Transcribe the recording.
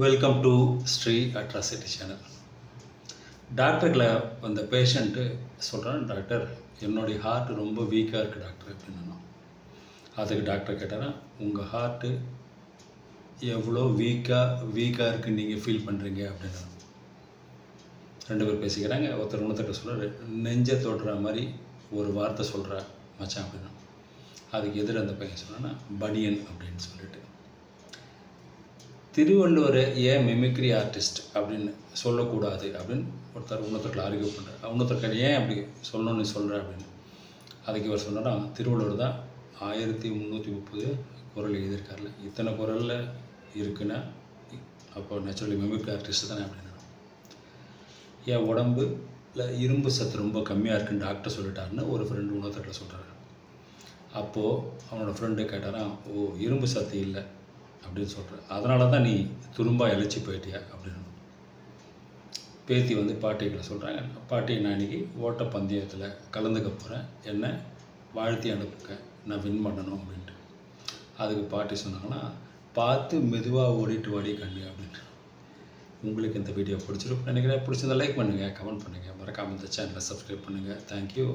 Welcome to Sri atrocity channel டாக்டர்களை வந்த patient சொல்கிறேன் doctor என்னுடைய ஹார்ட்டு ரொம்ப வீக்காக இருக்குது டாக்டர் அப்படின்னா அதுக்கு டாக்டர் கேட்டாரா உங்கள் ஹார்ட்டு எவ்வளோ வீக்காக வீக்காக இருக்குன்னு நீங்கள் ஃபீல் பண்ணுறீங்க அப்படின்னு ரெண்டு பேர் பேசிக்கிறாங்க. ஒருத்தர் இன்னொருத்தர் சொல்கிற நெஞ்சை தொடுற மாதிரி ஒரு வார்த்தை சொல்கிற மச்சான் அப்படின்னா அதுக்கு எதிர் அந்த பையன் சொன்னான்னா பனியன் அப்படின்னு சொல்லிட்டு. திருவள்ளுவரை ஏன் மெமிக்ரி ஆர்டிஸ்ட் அப்படின்னு சொல்லக்கூடாது அப்படின்னு ஒருத்தர் இன்னொருத்தர்கள் ஆர்கியூ பண்ணுறார் இன்னொருத்தர் ஏன் அப்படி சொல்லணும்னு சொல்கிற அப்படின்னு. அதுக்கு இவர் சொன்னாரா திருவள்ளுவர் தான் ஆயிரத்தி முந்நூற்றி முப்பது குரல் எழுதியிருக்காருல. இத்தனை குரலில் இருக்குன்னா அப்போ நேச்சுரலி மெமிக்ரி ஆர்டிஸ்ட் தானே அப்படின்னு. என் உடம்புல இரும்பு சத்து ரொம்ப கம்மியாக இருக்குன்னு டாக்டர் சொல்லிட்டாருன்னு ஒரு ஃப்ரெண்டு இன்னொருத்தர்கிட்ட சொல்கிறாரு அப்போது அவனோட ஃப்ரெண்டு கேட்டாரான் ஓ இரும்பு சத்து இல்லை. அப்படின்னு சொல்கிறேன் அதனால தான் நீ துரும்பா இழைச்சி போயிட்டியா அப்படின்னு. பேத்தி வந்து பாட்டிகளை சொல்கிறாங்க பாட்டி நான் அன்னைக்கு ஓட்ட பந்தயத்தில் கலந்துக்க போகிறேன் என்னை வாழ்த்தி அனுப்புங்க. நான் வின் பண்ணணும். அப்படின்ட்டு. அதுக்கு பாட்டி சொன்னாங்கன்னா பார்த்து மெதுவாக ஓடிட்டு வாடி கண்ணு. அப்படின்ட்டு. உங்களுக்கு இந்த வீடியோ பிடிச்சிருக்கும் நினைக்கிறேன். பிடிச்சிருந்தா லைக் பண்ணுங்கள் கமெண்ட் பண்ணுங்கள் மறக்காமல் இந்த சேனலை சப்ஸ்கிரைப் பண்ணுங்கள் தேங்க்யூ